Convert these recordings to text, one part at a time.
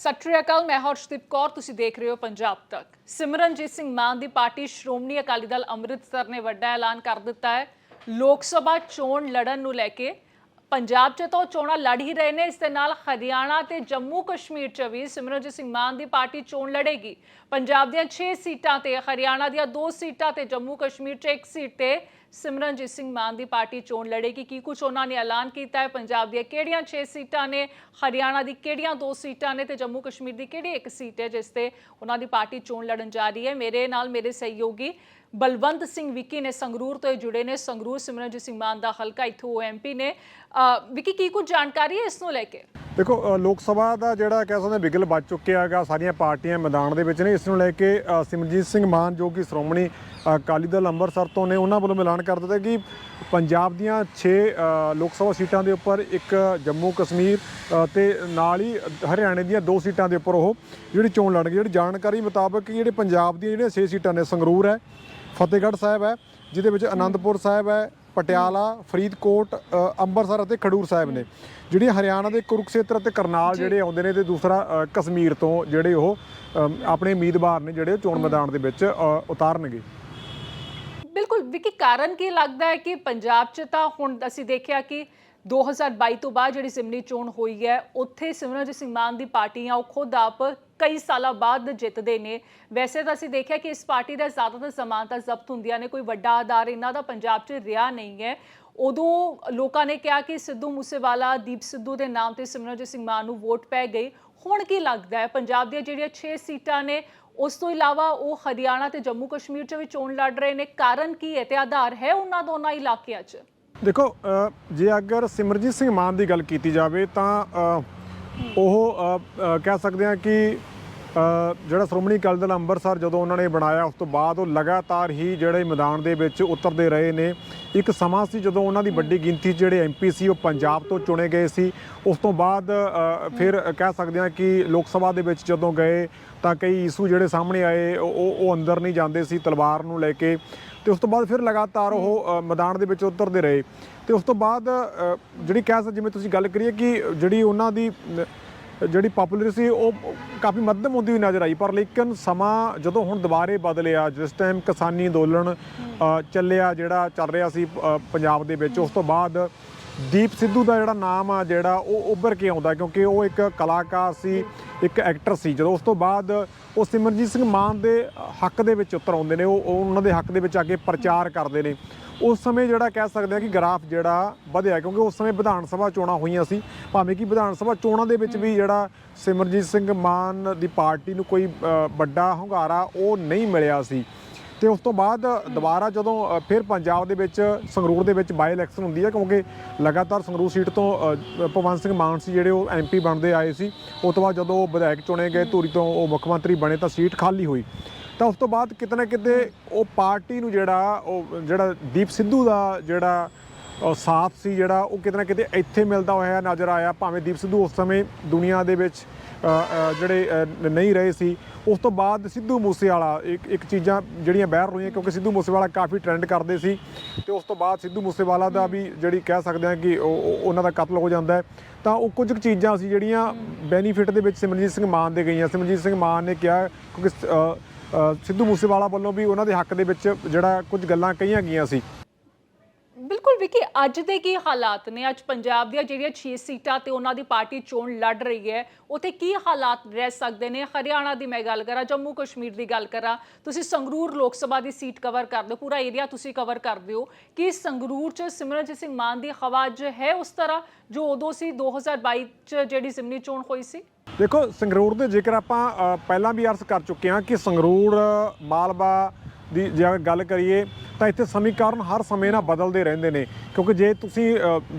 ਸਤਿ ਸ਼੍ਰੀ ਅਕਾਲ, ਮੈਂ ਹਰਸ਼ਦੀਪ ਕੌਰ, ਤੁਸੀਂ ਦੇਖ ਰਹੇ ਹੋ ਪੰਜਾਬ ਤੱਕ। ਸਿਮਰਨਜੀਤ ਸਿੰਘ ਮਾਨ ਦੀ ਪਾਰਟੀ ਸ਼੍ਰੋਮਣੀ ਅਕਾਲੀ ਦਲ ਅੰਮ੍ਰਿਤਸਰ ਨੇ ਵੱਡਾ ਐਲਾਨ ਕਰ ਦਿੱਤਾ ਹੈ। ਲੋਕ ਸਭਾ ਚੋਣ ਲੜਨ ਨੂੰ ਲੈ ਕੇ ਪੰਜਾਬ 'ਚ ਤਾਂ ਉਹ ਚੋਣਾਂ ਲੜ ਹੀ ਰਹੇ ਨੇ, ਇਸ ਦੇ ਨਾਲ ਹਰਿਆਣਾ ਤੇ ਜੰਮੂ ਕਸ਼ਮੀਰ 'ਚ ਵੀ ਸਿਮਰਨਜੀਤ ਸਿੰਘ ਮਾਨ ਦੀ ਪਾਰਟੀ ਚੋਣ ਲੜੇਗੀ। ਪੰਜਾਬ ਦੀਆਂ 6 ਸੀਟਾਂ ਤੇ, ਹਰਿਆਣਾ ਦੀਆਂ 2 ਸੀਟਾਂ ਤੇ ਜੰਮੂ ਕਸ਼ਮੀਰ 'ਚ ਇੱਕ ਸੀਟ ਤੇ ਸਿਮਰਨਜੀਤ ਸਿੰਘ ਮਾਨ ਦੀ ਪਾਰਟੀ ਚੋਣ ਲੜੇਗੀ ਕੀ ਕੁਝ ਉਹਨਾਂ ਨੇ ਐਲਾਨ ਕੀਤਾ ਹੈ? ਪੰਜਾਬ ਦੀਆਂ ਕਿਹੜੀਆਂ 6 ਸੀਟਾਂ ਨੇ? ਹਰਿਆਣਾ ਦੀ ਕਿਹੜੀਆਂ 2 ਸੀਟਾਂ ਨੇ? ਤੇ ਜੰਮੂ ਕਸ਼ਮੀਰ ਦੀ ਕਿਹੜੀ ਇੱਕ ਸੀਟ ਹੈ ਜਿਸ ਤੇ ਉਹਨਾਂ ਦੀ ਪਾਰਟੀ ਚੋਣ ਲੜਨ ਜਾ ਰਹੀ ਹੈ? ਮੇਰੇ ਨਾਲ ਮੇਰੇ ਸਹਿਯੋਗੀ ਬਲਵੰਤ ਸਿੰਘ ਵਿੱਕੀ ਨੇ ਸੰਗਰੂਰ ਤੋਂ ਜੁੜੇ ਨੇ। ਸੰਗਰੂਰ ਸਿਮਰਨਜੀਤ ਸਿੰਘ ਮਾਨ ਦਾ ਹਲਕਾ ਇੱਥੋਂ ਉਹ ਐਮਪੀ ਨੇ। ਵਿੱਕੀ ਕੀ ਕੁਝ ਜਾਣਕਾਰੀ ਹੈ ਇਸ ਨੂੰ ਲੈ ਕੇ? ਦੇਖੋ ਲੋਕ ਸਭਾ ਦਾ ਜਿਹੜਾ ਕਹਿ ਸਕਦੇ ਹਾਂ ਬਿਗਲ ਵੱਜ ਚੁੱਕਿਆ ਹੈਗਾ। ਸਾਰੀਆਂ ਪਾਰਟੀਆਂ ਮੈਦਾਨ ਦੇ ਵਿੱਚ ਨੇ। ਇਸ ਨੂੰ ਲੈ ਕੇ ਅ, ਸਿਮਰਜੀਤ ਸਿੰਘ ਮਾਨ ਜੋ ਕਿ ਸ਼੍ਰੋਮਣੀ ਅਕਾਲੀ ਦਲ ਅੰਮ੍ਰਿਤਸਰ ਤੋਂ ਨੇ ਉਹਨਾਂ ਵੱਲੋਂ ਮਿਲਾਨ ਐਲਾਨ ਕਰ ਦਿੱਤਾ ਕਿ ਪੰਜਾਬ ਦੀਆਂ 6 ਲੋਕ ਸਭਾ ਸੀਟਾਂ ਦੇ ਉੱਪਰ ਇੱਕ ਜੰਮੂ ਕਸ਼ਮੀਰ ਤੇ ਨਾਲ ਹੀ ਹਰਿਆਣੇ ਦੀਆਂ ਦੋ ਸੀਟਾਂ ਦੇ ਉੱਪਰ ਉਹ ਜਿਹੜੀ ਚੋਣ ਲੜਨਗੇ। ਜਿਹੜੀ ਜਾਣਕਾਰੀ ਮੁਤਾਬਕ ਕਿ ਜਿਹੜੇ ਪੰਜਾਬ ਦੀਆਂ ਜਿਹੜੀਆਂ 6 ਸੀਟਾਂ ਨੇ ਸੰਗਰੂਰ ਹੈ ਫਤਿਹਗੜ੍ਹ ਸਾਹਿਬ ਹੈ ਜਿਹਦੇ ਵਿੱਚ ਆਨੰਦਪੁਰ ਸਾਹਿਬ ਹੈ ਪਟਿਆਲਾ ਫਰੀਦਕੋਟ ਅ, ਅੰਮ੍ਰਿਤਸਰ ਅਤੇ ਖਡੂਰ ਸਾਹਿਬ ਨੇ। ਜਿਹੜੀਆਂ ਹਰਿਆਣਾ ਦੇ ਕੁਰੂਕਸ਼ੇਤਰ ਅਤੇ ਕਰਨਾਲ ਜਿਹੜੇ ਆਉਂਦੇ ਨੇ ਤੇ ਦੂਸਰਾ ਕਸ਼ਮੀਰ ਤੋਂ ਜਿਹੜੇ ਉਹ ਆਪਣੇ ਉਮੀਦਵਾਰ ਨੇ ਜਿਹੜੇ ਚੋਣ ਮੈਦਾਨ ਦੇ ਵਿੱਚ ਉਤਾਰਨਗੇ। ਵਿਕੀ, ਕਾਰਨ ਕੀ ਲੱਗਦਾ ਹੈ ਕਿ ਪੰਜਾਬ 'ਚ ਤਾਂ ਹੁਣ ਅਸੀਂ ਦੇਖਿਆ ਕਿ 2022 ਤੋਂ ਬਾਅਦ ਜਿਹੜੀ ਸਿਮਨੀ ਚੋਣ ਹੋਈ ਹੈ, ਉੱਥੇ ਸਿਮਰਨਜੀਤ ਸਿੰਘ ਮਾਨ ਦੀ ਪਾਰਟੀ ਆ, ਉਹ ਖੁਦ ਆਪ ਕਈ ਸਾਲਾਂ ਬਾਅਦ ਜਿੱਤਦੇ ਨੇ। ਵੈਸੇ ਤਾਂ ਅਸੀਂ ਦੇਖਿਆ ਕਿ ਇਸ ਪਾਰਟੀ ਦਾ ਜ਼ਿਆਦਾਤਰ ਜ਼ਮਾਨਤਾਂ ਜ਼ਬਤ ਹੁੰਦੀਆਂ ਨੇ, ਕੋਈ ਵੱਡਾ ਆਧਾਰ ਇਹਨਾਂ ਦਾ ਪੰਜਾਬ 'ਚ ਰਿਹਾ ਨਹੀਂ ਹੈ। ਉਦੋਂ ਲੋਕਾਂ ਨੇ ਕਿਹਾ ਕਿ ਸਿੱਧੂ ਮੂਸੇਵਾਲਾ, ਦੀਪ ਸਿੱਧੂ ਦੇ ਨਾਮ ਤੇ ਸਿਮਰਨਜੀਤ ਸਿੰਘ ਮਾਨ ਨੂੰ ਵੋਟ ਪੈ ਗਈ। ਹੁਣ ਕੀ ਲੱਗਦਾ ਹੈ? ਪੰਜਾਬ ਦੀਆਂ ਜਿਹੜੀਆਂ 6 ਸੀਟਾਂ ਨੇ ਉਸ ਤੋਂ ਇਲਾਵਾ ਉਹ ਹਰਿਆਣਾ ਤੇ ਜੰਮੂ ਕਸ਼ਮੀਰ 'ਚ ਵੀ ਚੋਣ ਲੜ ਰਹੇ ਨੇ। ਕਾਰਨ ਕੀ ਹੈ ਤੇ ਆਧਾਰ ਹੈ ਉਹਨਾਂ ਦੋਨਾਂ ਇਲਾਕਿਆਂ 'ਚ? ਦੇਖੋ ਜੇ ਅਗਰ ਸਿਮਰਜੀਤ ਸਿੰਘ ਮਾਨ ਦੀ ਗੱਲ ਕੀਤੀ ਜਾਵੇ ਤਾਂ ਉਹ ਕਹਿ ਸਕਦੇ ਹਾਂ ਕਿ ਜਿਹੜਾ ਸ਼੍ਰੋਮਣੀ ਅਕਾਲੀ ਦਲ ਅੰਮ੍ਰਿਤਸਰ ਜਦੋਂ ਉਹਨਾਂ ਨੇ ਬਣਾਇਆ, ਉਸ ਤੋਂ ਬਾਅਦ ਉਹ ਲਗਾਤਾਰ ਹੀ ਜਿਹੜੇ ਮੈਦਾਨ ਦੇ ਵਿੱਚ ਉਤਰਦੇ ਰਹੇ ਨੇ। ਇੱਕ ਸਮਾਂ ਸੀ ਜਦੋਂ ਉਹਨਾਂ ਦੀ ਵੱਡੀ ਗਿਣਤੀ 'ਚ ਜਿਹੜੇ ਐਮਪੀ ਸੀ ਉਹ ਪੰਜਾਬ ਤੋਂ ਚੁਣੇ ਗਏ ਸੀ। ਉਸ ਤੋਂ ਬਾਅਦ ਫਿਰ ਕਹਿ ਸਕਦੇ ਹਾਂ ਕਿ ਲੋਕ ਸਭਾ ਦੇ ਵਿੱਚ ਜਦੋਂ ਗਏ ਤਾਂ ਕਈ ਇਸ਼ੂ ਜਿਹੜੇ ਸਾਹਮਣੇ ਆਏ, ਉਹ- ਉਹ ਉਹ ਅੰਦਰ ਨਹੀਂ ਜਾਂਦੇ ਸੀ ਤਲਵਾਰ ਨੂੰ ਲੈ ਕੇ। ਤੇ ਉਸ ਤੋਂ ਬਾਅਦ ਫਿਰ ਲਗਾਤਾਰ ਉਹ ਮੈਦਾਨ ਦੇ ਵਿੱਚ ਉਤਰਦੇ ਰਹੇ। ਤੇ ਉਸ ਤੋਂ ਬਾਅਦ ਜਿਹੜੀ ਕਹਿ ਸਕਦੇ, ਜਿਵੇਂ ਤੁਸੀਂ ਗੱਲ ਕਰੀਏ ਕਿ ਜਿਹੜੀ ਉਹਨਾਂ ਦੀ ਜਿਹੜੀ ਪਪੂਲਰ ਸੀ, ਉਹ ਕਾਫੀ ਮੱਧਮ ਹੁੰਦੀ ਹੋਈ ਨਜ਼ਰ ਆਈ। ਪਰ ਲੇਕਿਨ ਸਮਾਂ ਜਦੋਂ ਹੁਣ ਦੁਬਾਰੇ ਬਦਲਿਆ, ਜਿਸ ਟਾਈਮ ਕਿਸਾਨੀ ਅੰਦੋਲਨ ਚੱਲਿਆ, ਜਿਹੜਾ ਚੱਲ ਰਿਹਾ ਸੀ ਪੰਜਾਬ ਦੇ ਵਿੱਚ, ਉਸ ਤੋਂ ਬਾਅਦ ਦੀਪ ਸਿੱਧੂ ਦਾ ਜਿਹੜਾ ਨਾਮ ਆ, ਜਿਹੜਾ ਉਹ ਉੱਭਰ ਕੇ ਆਉਂਦਾ, ਕਿਉਂਕਿ ਉਹ ਇੱਕ ਕਲਾਕਾਰ ਸੀ, ਇੱਕ ਐਕਟਰ ਸੀ। ਜਦੋਂ ਉਸ ਤੋਂ ਬਾਅਦ ਉਹ ਸਿਮਰਜੀਤ ਸਿੰਘ ਮਾਨ ਦੇ ਹੱਕ ਦੇ ਵਿੱਚ ਉਤਰ ਆਉਂਦੇ ਨੇ ਉਹ ਉਹਨਾਂ ਦੇ ਹੱਕ ਦੇ ਵਿੱਚ ਆ ਕੇ ਪ੍ਰਚਾਰ ਕਰਦੇ ਨੇ। ਉਸ ਸਮੇਂ ਜਿਹੜਾ ਕਹਿ ਸਕਦੇ ਆ ਕਿ ਗ੍ਰਾਫ ਜਿਹੜਾ ਵਧਿਆ ਕਿਉਂਕਿ ਉਸ ਸਮੇਂ ਵਿਧਾਨ ਸਭਾ ਚੋਣਾਂ ਹੋਈਆਂ ਸੀ। ਭਾਵੇਂ ਕਿ ਵਿਧਾਨ ਸਭਾ ਚੋਣਾਂ ਦੇ ਵਿੱਚ ਵੀ ਜਿਹੜਾ ਸਿਮਰਜੀਤ ਸਿੰਘ ਮਾਨ ਦੀ ਪਾਰਟੀ ਨੂੰ ਕੋਈ ਵੱਡਾ ਹੁੰਗਾਰਾ ਉਹ ਨਹੀਂ ਮਿਲਿਆ ਸੀ। ਤੇ ਉਸ ਤੋਂ ਬਾਅਦ ਦੁਬਾਰਾ ਜਦੋਂ ਫਿਰ ਪੰਜਾਬ ਦੇ ਵਿੱਚ ਸੰਗਰੂਰ ਦੇ ਵਿੱਚ ਬਾਈ ਇਲੈਕਸ਼ਨ ਹੁੰਦੀ ਹੈ ਕਿਉਂਕਿ ਲਗਾਤਾਰ ਸੰਗਰੂਰ ਸੀਟ ਤੋਂ ਅ, ਭਗਵੰਤ ਸਿੰਘ ਮਾਨ ਸੀ ਜਿਹੜੇ ਉਹ ਐਮਪੀ ਬਣਦੇ ਆਏ ਸੀ। ਉਸ ਤੋਂ ਬਾਅਦ ਜਦੋਂ ਉਹ ਵਿਧਾਇਕ ਚੁਣੇ ਗਏ ਧੂਰੀ ਤੋਂ ਉਹ ਮੁੱਖ ਮੰਤਰੀ ਬਣੇ ਤਾਂ ਸੀਟ ਖਾਲੀ ਹੋਈ। ਤਾਂ ਉਸ ਤੋਂ ਬਾਅਦ ਕਿਤੇ ਨਾ ਕਿਤੇ ਉਹ ਪਾਰਟੀ ਨੂੰ ਜਿਹੜਾ ਉਹ ਜਿਹੜਾ ਦੀਪ ਸਿੱਧੂ ਦਾ ਜਿਹੜਾ ਸਾਥ ਸੀ ਜਿਹੜਾ, ਉਹ ਕਿਤੇ ਨਾ ਕਿਤੇ ਇੱਥੇ ਮਿਲਦਾ ਹੋਇਆ ਨਜ਼ਰ ਆਇਆ। ਭਾਵੇਂ ਦੀਪ ਸਿੱਧੂ ਉਸ ਸਮੇਂ ਦੁਨੀਆ ਦੇ ਵਿੱਚ ਜਿਹੜੇ ਨਹੀਂ ਰਹੇ ਸੀ, ਉਸ ਤੋਂ ਬਾਅਦ ਸਿੱਧੂ ਮੂਸੇਵਾਲਾ ਇੱਕ ਇੱਕ ਚੀਜ਼ਾਂ ਜਿਹੜੀਆਂ ਬਾਹਰ ਰਹੀਆਂ, ਕਿਉਂਕਿ ਸਿੱਧੂ ਮੂਸੇਵਾਲਾ ਕਾਫੀ ਟ੍ਰੈਂਡ ਕਰਦੇ ਸੀ ਤੇ ਉਸ ਤੋਂ ਬਾਅਦ ਸਿੱਧੂ ਮੂਸੇਵਾਲਾ ਦਾ ਵੀ ਜਿਹੜੀ ਕਹਿ ਸਕਦੇ ਹਾਂ ਕਿ ਉਹ- ਉਹਨਾਂ ਦਾ ਕਤਲ ਹੋ ਜਾਂਦਾ ਹੈ। ਤਾਂ ਉਹ ਕੁਝ ਕੁ ਚੀਜ਼ਾਂ ਸੀ ਜਿਹੜੀਆਂ ਬੈਨੀਫਿਟ ਦੇ ਵਿੱਚ ਸਿਮਰਜੀਤ ਸਿੰਘ ਮਾਨ ਦੇ ਗਈਆਂ। ਸਿਮਰਜੀਤ ਸਿੰਘ ਮਾਨ ਨੇ ਕਿਹਾ, ਕਿਉਂਕਿ ਸਿੱਧੂ ਮੂਸੇਵਾਲਾ ਵੱਲੋਂ ਵੀ ਉਹਨਾਂ ਦੇ ਹੱਕ ਦੇ ਵਿੱਚ ਜਿਹੜਾ ਕੁਝ ਗੱਲਾਂ ਕਹੀਆਂ ਗਈਆਂ ਸੀ। ਬਿਲਕੁਲ ਅੱਜ ਦੇ ਕੀ ਹਾਲਾਤ ਨੇ? ਅੱਜ ਪੰਜਾਬ ਦੀਆਂ ਜਿਹੜੀਆਂ 6 ਸੀਟਾਂ ਤੇ ਉਹਨਾਂ ਦੀ ਪਾਰਟੀ ਚੋਣ ਲੜ ਰਹੀ ਹੈ, ਉੱਥੇ ਕੀ ਹਾਲਾਤ ਰਹਿ ਸਕਦੇ ਨੇ? ਹਰਿਆਣਾ ਦੀ ਮੈਂ ਗੱਲ ਕਰਾਂ ਜੰਮੂ ਕਸ਼ਮੀਰ ਦੀ ਗੱਲ ਕਰਾਂ? ਤੁਸੀਂ ਸੰਗਰੂਰ ਲੋਕ ਸਭਾ ਦੀ ਸੀਟ ਕਵਰ ਕਰਦੇ ਹੋ ਪੂਰਾ ਏਰੀਆ ਤੁਸੀਂ ਕਵਰ ਕਰਦੇ ਹੋ ਕਿ ਸੰਗਰੂਰ ਚ ਸਿਮਰਨਜੀਤ ਸਿੰਘ ਮਾਨ ਦੀ ਹਵਾ ਅੱਜ ਹੈ ਉਸ ਤਰ੍ਹਾਂ ਜੋ ਉਦੋਂ ਸੀ 2022 ਚ ਜਿਹੜੀ ਜ਼ਿਮਨੀ ਚੋਣ ਹੋਈ ਸੀ? ਦੇਖੋ, ਸੰਗਰੂਰ ਦੇ ਜੇਕਰ ਆਪਾਂ ਪਹਿਲਾਂ ਵੀ ਅਰਜ਼ ਕਰ ਚੁੱਕੇ ਹਾਂ ਕਿ ਸੰਗਰੂਰ, ਮਾਲਵਾ ਦੀ ਜੇ ਗੱਲ ਕਰੀਏ ਤਾਂ ਇੱਥੇ ਸਮੀਕਰਨ ਹਰ ਸਮੇਂ ਨਾਲ ਬਦਲਦੇ ਰਹਿੰਦੇ ਨੇ। ਕਿਉਂਕਿ ਜੇ ਤੁਸੀਂ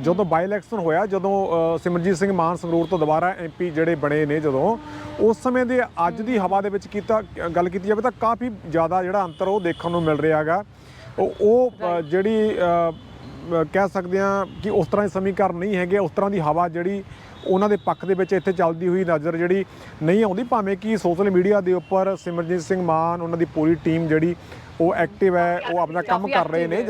ਜਦੋਂ ਬਾਈ ਇਲੈਕਸ਼ਨ ਹੋਇਆ ਜਦੋਂ ਸਿਮਰਜੀਤ ਸਿੰਘ ਮਾਨ ਸੰਗਰੂਰ ਤੋਂ ਦੁਬਾਰਾ ਐਮਪੀ ਜਿਹੜੇ ਬਣੇ ਨੇ ਜਦੋਂ ਉਸ ਸਮੇਂ ਦੇ ਅੱਜ ਦੀ ਹਵਾ ਦੇ ਵਿੱਚ ਕੀਤਾ ਗੱਲ ਕੀਤੀ ਜਾਵੇ ਤਾਂ ਕਾਫੀ ਜ਼ਿਆਦਾ ਜਿਹੜਾ ਅੰਤਰ ਉਹ ਦੇਖਣ ਨੂੰ ਮਿਲ ਰਿਹਾ ਹੈਗਾ। ਉਹ ਜਿਹੜੀ ਕਹਿ ਸਕਦੇ ਹਾਂ ਕਿ ਉਸ ਤਰ੍ਹਾਂ ਦੇ ਸਮੀਕਰਨ ਨਹੀਂ ਹੈਗੇ ਉਸ ਤਰ੍ਹਾਂ ਦੀ ਹਵਾ ਜਿਹੜੀ ਉਹਨਾਂ ਦੇ ਪੱਖ ਦੇ ਵਿੱਚ ਇੱਥੇ ਚੱਲਦੀ ਹੋਈ ਨਜ਼ਰ ਜਿਹੜੀ ਨਹੀਂ ਆਉਂਦੀ ਭਾਵੇਂ ਕਿ ਸੋਸ਼ਲ ਮੀਡੀਆ ਦੇ ਉੱਪਰ ਸਿਮਰਜੀਤ ਸਿੰਘ ਮਾਨ ਉਹਨਾਂ ਦੀ ਪੂਰੀ ਟੀਮ ਜਿਹੜੀ ਉਹ ਐਕਟਿਵ ਹੈ ਉਹ ਆਪਣਾ ਕੰਮ ਕਰ ਰਹੇ ਨੇ।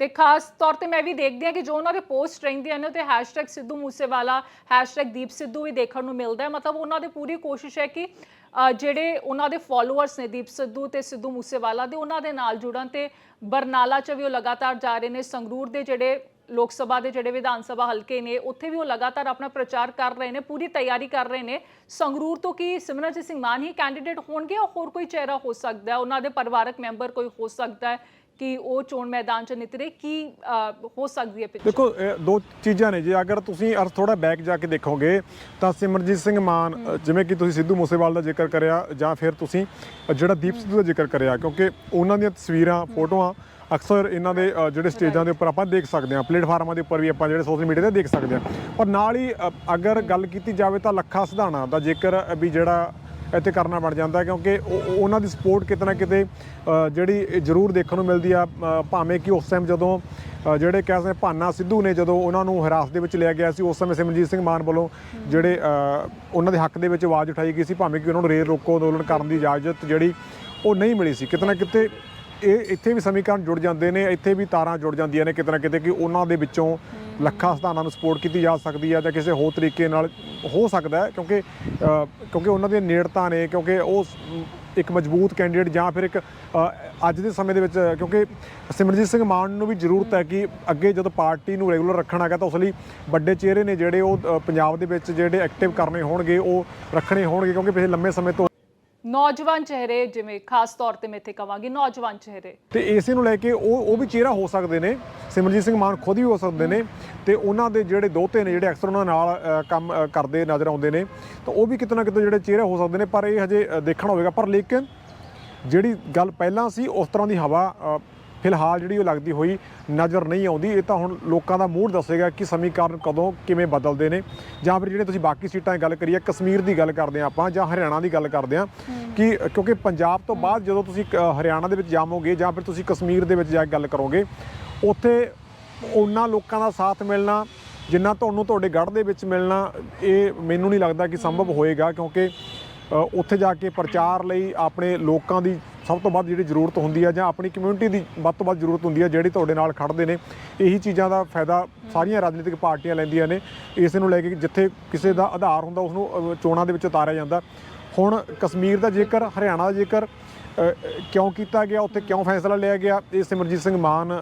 ਤੇ ਖਾਸ ਤੌਰ ਤੇ ਮੈਂ ਵੀ ਦੇਖਦੀ ਹਾਂ ਕਿ ਜੋ ਉਹਨਾਂ ਦੇ ਪੋਸਟ ਰਹਿੰਦੀਆਂ ਨੇ ਤੇ ਹੈਸ਼ਟੈਗ ਸਿੱਧੂ ਮੂਸੇਵਾਲਾ ਹੈਸ਼ਟੈਗ ਦੀਪ ਸਿੱਧੂ ਵੀ ਦੇਖਣ ਨੂੰ ਮਿਲਦਾ ਹੈ। ਮਤਲਬ ਉਹਨਾਂ ਦੀ ਪੂਰੀ ਕੋਸ਼ਿਸ਼ ਹੈ ਕਿ ਜਿਹੜੇ ਉਹਨਾਂ ਦੇ ਫਾਲੋਅਰਸ ਨੇ ਦੀਪ ਸਿੱਧੂ ਤੇ ਸਿੱਧੂ ਮੂਸੇਵਾਲਾ ਦੇ ਉਹਨਾਂ ਦੇ ਨਾਲ ਜੁੜਨ ਤੇ ਬਰਨਾਲਾ ਚ ਵੀ ਉਹ ਲਗਾਤਾਰ ਜਾ ਰਹੇ ਨੇ ਸੰਗਰੂਰ ਦੇ ਜਿਹੜੇ ਲੋਕ ਸਭਾ ਦੇ ਜਿਹੜੇ ਵਿਧਾਨ ਸਭਾ ਹਲਕੇ ਨੇ, ਉੱਥੇ ਵੀ ਉਹ ਲਗਾਤਾਰ ਆਪਣਾ ਪ੍ਰਚਾਰ ਕਰ ਰਹੇ ਨੇ, ਪੂਰੀ ਤਿਆਰੀ ਕਰ ਰਹੇ ਨੇ। ਸੰਗਰੂਰ ਤੋਂ ਕੀ ਸਿਮਰਨਜੀਤ ਸਿੰਘ ਮਾਨ ਹੀ ਕੈਂਡੀਡੇਟ ਹੋਣਗੇ ਜਾਂ ਹੋਰ ਕੋਈ ਚਿਹਰਾ ਹੋ ਸਕਦਾ ਹੈ? ਉਹਨਾਂ ਦੇ ਪਰਿਵਾਰਕ ਮੈਂਬਰ ਕੋਈ ਹੋ ਸਕਦਾ ਹੈ ਕਿ ਉਹ ਚੋਣ ਮੈਦਾਨ 'ਚ ਨਿਤਰੇ? ਕੀ ਹੋ ਸਕਦੀ ਹੈ ਪਿੱਛੇ ਦੇਖੋ ਦੋ ਚੀਜ਼ਾਂ ਨੇ। ਜੇ ਅਗਰ ਤੁਸੀਂ ਅਰ ਥੋੜਾ ਬੈਕ ਜਾ ਕੇ ਦੇਖੋਗੇ, ਤਾਂ ਸਿਮਰਜੀਤ ਸਿੰਘ ਮਾਨ ਜਿਵੇਂ ਕਿ ਤੁਸੀਂ ਸਿੱਧੂ ਮੂਸੇਵਾਲ ਦਾ ਜ਼ਿਕਰ ਕਰਿਆ ਜਾਂ ਫਿਰ ਤੁਸੀਂ ਜਿਹੜਾ ਦੀਪ ਸਿੱਧੂ ਦਾ ਜ਼ਿਕਰ ਕਰਿਆ, ਕਿਉਂਕਿ ਉਹਨਾਂ ਦੀਆਂ ਤਸਵੀਰਾਂ, ਫੋਟੋਆਂ ਅਕਸਰ ਇਹਨਾਂ ਦੇ ਜਿਹੜੇ ਸਟੇਜਾਂ ਦੇ ਉੱਪਰ ਆਪਾਂ ਦੇਖ ਸਕਦੇ ਹਾਂ, ਪਲੇਟਫਾਰਮਾਂ ਦੇ ਉੱਪਰ ਵੀ ਆਪਾਂ ਜਿਹੜੇ ਸੋਸ਼ਲ ਮੀਡੀਆ ਤੇ ਦੇਖ ਸਕਦੇ ਹਾਂ। ਪਰ ਨਾਲ ਹੀ ਅਗਰ ਗੱਲ ਕੀਤੀ ਜਾਵੇ ਤਾਂ ਲੱਖਾ ਸਿਧਾਣਾ ਦਾ ਜ਼ਿਕਰ ਵੀ ਜਿਹੜਾ ਇੱਥੇ ਕਰਨਾ ਬਣ ਜਾਂਦਾ ਕਿਉਂਕਿ ਉਹ- ਉਹਨਾਂ ਦੀ ਸਪੋਰਟ ਕਿਤੇ ਨਾ ਕਿਤੇ ਜਿਹੜੀ ਜ਼ਰੂਰ ਦੇਖਣ ਨੂੰ ਮਿਲਦੀ ਆ ਭਾਵੇਂ ਕਿ ਉਸ ਟਾਈਮ ਜਦੋਂ ਜਿਹੜੇ ਕਹਿ ਸਕਦੇ ਭਾਨਾ ਸਿੱਧੂ ਨੇ ਜਦੋਂ ਉਹਨਾਂ ਨੂੰ ਹਿਰਾਸਤ ਦੇ ਵਿੱਚ ਲਿਆ ਗਿਆ ਸੀ, ਉਸ ਸਮੇਂ ਸਿਮਰਜੀਤ ਸਿੰਘ ਮਾਨ ਵੱਲੋਂ ਜਿਹੜੇ ਉਹਨਾਂ ਦੇ ਹੱਕ ਦੇ ਵਿੱਚ ਆਵਾਜ਼ ਉਠਾਈ ਗਈ ਸੀ, ਭਾਵੇਂ ਕਿ ਉਹਨਾਂ ਨੂੰ ਰੇਲ ਰੋਕੋ ਅੰਦੋਲਨ ਕਰਨ ਦੀ ਇਜਾਜ਼ਤ ਜਿਹੜੀ ਉਹ ਨਹੀਂ ਮਿਲੀ ਸੀ। ਕਿਤੇ ਨਾ ਕਿਤੇ ਇਹ ਇੱਥੇ ਵੀ ਸਮੀਕਰਨ ਜੁੜ ਜਾਂਦੇ ਨੇ ਇੱਥੇ ਵੀ ਤਾਰਾਂ ਜੁੜ ਜਾਂਦੀਆਂ ਨੇ ਕਿਤੇ ਨਾ ਕਿਤੇ ਕਿ ਉਹਨਾਂ ਦੇ ਵਿੱਚੋਂ ਲੱਖਾਂ ਸਥਾਨਾਂ ਨੂੰ ਸਪੋਰਟ ਕੀਤੀ ਜਾ ਸਕਦੀ ਹੈ ਜਾਂ ਕਿਸੇ ਹੋਰ ਤਰੀਕੇ ਨਾਲ ਹੋ ਸਕਦਾ ਹੈ ਕਿਉਂਕਿ ਕਿਉਂਕਿ ਉਹਨਾਂ ਦੀਆਂ ਨੇੜਤਾ ਨੇ ਕਿਉਂਕਿ ਉਹ ਇੱਕ ਮਜ਼ਬੂਤ ਕੈਂਡੀਡੇਟ ਜਾਂ ਫਿਰ ਇੱਕ ਅੱਜ ਦੇ ਸਮੇਂ ਦੇ ਵਿੱਚ ਕਿਉਂਕਿ ਸਿਮਰਜੀਤ ਸਿੰਘ ਮਾਨ ਨੂੰ ਵੀ ਜ਼ਰੂਰਤ ਹੈ ਕਿ ਅੱਗੇ ਜਦੋਂ ਪਾਰਟੀ ਨੂੰ ਰੈਗੂਲਰ ਰੱਖਣਾ ਹੈਗਾ ਤਾਂ ਉਸ ਲਈ ਵੱਡੇ ਚਿਹਰੇ ਨੇ ਜਿਹੜੇ ਉਹ ਪੰਜਾਬ ਦੇ ਵਿੱਚ ਜਿਹੜੇ ਐਕਟਿਵ ਕਰਨੇ ਹੋਣਗੇ ਉਹ ਰੱਖਣੇ ਹੋਣਗੇ ਕਿਉਂਕਿ ਪਿਛਲੇ ਲੰਮੇ ਸਮੇਂ ਤੋਂ ਨੌਜਵਾਨ ਚਿਹਰੇ ਜਿਵੇਂ ਖਾਸ ਤੌਰ ਤੇ ਮੈਂ ਇੱਥੇ ਕਵਾਂਗੀ ਨੌਜਵਾਨ ਚਿਹਰੇ। ਤੇ ਇਸੇ ਨੂੰ ਲੈ ਕੇ ਉਹ ਉਹ ਵੀ ਚਿਹਰਾ ਹੋ ਸਕਦੇ ਨੇ ਸਿਮਰਜੀਤ ਸਿੰਘ ਮਾਨ ਖੁਦ ਵੀ ਹੋ ਸਕਦੇ ਨੇ ਤੇ ਉਹਨਾਂ ਦੇ ਜਿਹੜੇ ਦੋਤੇ ਨੇ, ਜਿਹੜੇ ਅਕਸਰ ਉਹਨਾਂ ਨਾਲ ਕੰਮ ਕਰਦੇ ਨਜ਼ਰ ਆਉਂਦੇ ਨੇ, ਤਾਂ ਉਹ ਵੀ ਕਿਤੇ ਨਾ ਕਿਤੇ ਜਿਹੜੇ ਚਿਹਰੇ ਹੋ ਸਕਦੇ ਨੇ, ਪਰ ਇਹ ਹਜੇ ਦੇਖਣਾ ਹੋਵੇਗਾ। ਪਰ ਲੇਕਿਨ ਜਿਹੜੀ ਗੱਲ ਪਹਿਲਾਂ ਸੀ, ਉਸ ਤਰ੍ਹਾਂ ਦੀ ਹਵਾ ਫਿਲਹਾਲ ਜਿਹੜੀ ਉਹ ਲੱਗਦੀ ਹੋਈ ਨਜ਼ਰ ਨਹੀਂ ਆਉਂਦੀ। ਇਹ ਤਾਂ ਹੁਣ ਲੋਕਾਂ ਦਾ ਮੂਡ ਦੱਸੇਗਾ ਕਿ ਸਮੀਕਰਨ ਕਦੋਂ ਕਿਵੇਂ ਬਦਲਦੇ ਨੇ। ਜਾਂ ਫਿਰ ਜਿਹੜੇ ਤੁਸੀਂ ਬਾਕੀ ਸੀਟਾਂ ਦੀ ਗੱਲ ਕਰੀਏ ਕਸ਼ਮੀਰ ਦੀ ਗੱਲ ਕਰਦੇ ਹਾਂ ਆਪਾਂ ਜਾਂ ਹਰਿਆਣਾ ਦੀ ਗੱਲ ਕਰਦੇ ਹਾਂ ਕਿ ਕਿਉਂਕਿ ਪੰਜਾਬ ਤੋਂ ਬਾਅਦ ਜਦੋਂ ਤੁਸੀਂ ਹਰਿਆਣਾ ਦੇ ਵਿੱਚ ਜਾਵੋਗੇ ਜਾਂ ਫਿਰ ਤੁਸੀਂ ਕਸ਼ਮੀਰ ਦੇ ਵਿੱਚ ਜਾ ਕੇ ਗੱਲ ਕਰੋਗੇ ਉੱਥੇ ਉਹਨਾਂ ਲੋਕਾਂ ਦਾ ਸਾਥ ਮਿਲਣਾ ਜਿੰਨਾ ਤੁਹਾਨੂੰ ਤੁਹਾਡੇ ਗੜ੍ਹ ਦੇ ਵਿੱਚ ਮਿਲਣਾ ਇਹ ਮੈਨੂੰ ਨਹੀਂ ਲੱਗਦਾ ਕਿ ਸੰਭਵ ਹੋਏਗਾ ਕਿਉਂਕਿ ਉੱਥੇ ਜਾ ਕੇ ਪ੍ਰਚਾਰ ਲਈ ਆਪਣੇ ਲੋਕਾਂ ਦੀ ਸਭ ਤੋਂ ਵੱਧ ਜਿਹੜੀ ਜ਼ਰੂਰਤ ਹੁੰਦੀ ਹੈ ਜਾਂ ਆਪਣੀ ਕਮਿਊਨਿਟੀ ਦੀ ਵੱਧ ਤੋਂ ਵੱਧ ਜ਼ਰੂਰਤ ਹੁੰਦੀ ਹੈ ਜਿਹੜੀ ਤੁਹਾਡੇ ਨਾਲ ਖੜਦੇ ਨੇ ਇਹੀ ਚੀਜ਼ਾਂ ਦਾ ਫਾਇਦਾ ਸਾਰੀਆਂ ਰਾਜਨੀਤਿਕ ਪਾਰਟੀਆਂ ਲੈਂਦੀਆਂ ਨੇ। ਇਸ ਨੂੰ ਲੈ ਕੇ ਜਿੱਥੇ ਕਿਸੇ ਦਾ ਆਧਾਰ ਹੁੰਦਾ ਉਸ ਨੂੰ ਚੋਣਾਂ ਦੇ ਵਿੱਚ ਉਤਾਰਿਆ ਜਾਂਦਾ। ਹੁਣ ਕਸ਼ਮੀਰ ਦਾ ਜ਼ਿਕਰ ਹਰਿਆਣਾ ਦਾ ਜ਼ਿਕਰ ਕਿਉਂ ਕੀਤਾ ਗਿਆ ਉੱਥੇ ਕਿਉਂ ਫੈਸਲਾ ਲਿਆ ਗਿਆ ਇਹ ਸਿਮਰਜੀਤ ਸਿੰਘ ਮਾਨ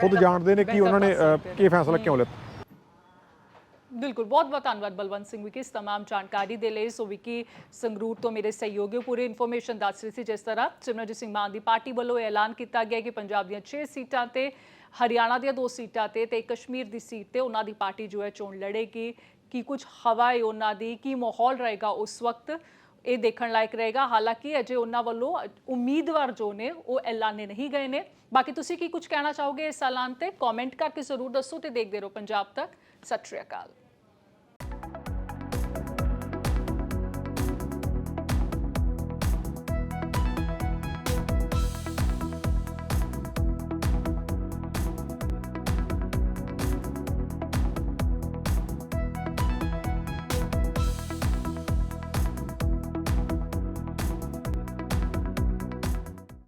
ਖੁਦ ਜਾਣਦੇ ਨੇ ਕਿ ਉਹਨਾਂ ਨੇ ਇਹ ਫੈਸਲਾ ਕਿਉਂ ਲਿਆ। ਬਿਲਕੁਲ ਬਹੁਤ ਬਹੁਤ ਧੰਨਵਾਦ ਬਲਵੰਤ ਸਿੰਘ ਵਿਕੀ ਇਸ तमाम ਜਾਣਕਾਰੀ ਦੇ ਲਈ ਸੋ ਵਿਕੀ ਸੰਗਰੂਰ ਤੋਂ ਮੇਰੇ ਸਹਿਯੋਗੀ ਪੂਰੀ ਇਨਫੋਰਮੇਸ਼ਨ ਦੱਸ ਰਹੀ ਸੀ ਜਿਸ ਤਰ੍ਹਾਂ ਸਿਮਰਨਜੀਤ ਸਿੰਘ ਮਾਨ ਦੀ ਪਾਰਟੀ ਵੱਲੋਂ ਇਹ ਐਲਾਨ ਕੀਤਾ ਗਿਆ ਕਿ ਪੰਜਾਬ ਦੀਆਂ 6 ਸੀਟਾਂ ਤੇ ਹਰਿਆਣਾ ਦੀਆਂ ਦੋ ਸੀਟਾਂ ਤੇ ਤੇ ਕਸ਼ਮੀਰ ਦੀ ਸੀਟ ਤੇ ਉਹਨਾਂ ਦੀ ਪਾਰਟੀ ਜੋ ਹੈ ਚੋਣ ਲੜੇਗੀ ਕੀ ਕੁਝ ਹਵਾ ਹੈ ਉਹਨਾਂ ਦੀ ਕੀ ਮਾਹੌਲ ਰਹੇਗਾ ਉਸ ਵਕਤ ਇਹ ਦੇਖਣ ਲਾਇਕ ਰਹੇਗਾ ਹਾਲਾਂਕਿ ਅਜੇ ਉਹਨਾਂ ਵੱਲੋਂ ਉਮੀਦਵਾਰ ਜੋ ਨੇ ਉਹ ਐਲਾਨੇ ਨਹੀਂ ਗਏ ਨੇ ਬਾਕੀ ਤੁਸੀਂ ਕੀ ਕੁਝ ਕਹਿਣਾ ਚਾਹੋਗੇ ਇਸ ਐਲਾਨ ਤੇ ਕਮੈਂਟ ਕਰਕੇ ਜ਼ਰੂਰ ਦੱਸੋ ਤੇ ਦੇਖਦੇ ਰਹੋ ਪੰਜਾਬ ਤੱਕ ਸਤਿ ਸ਼੍ਰੀ ਅਕਾਲ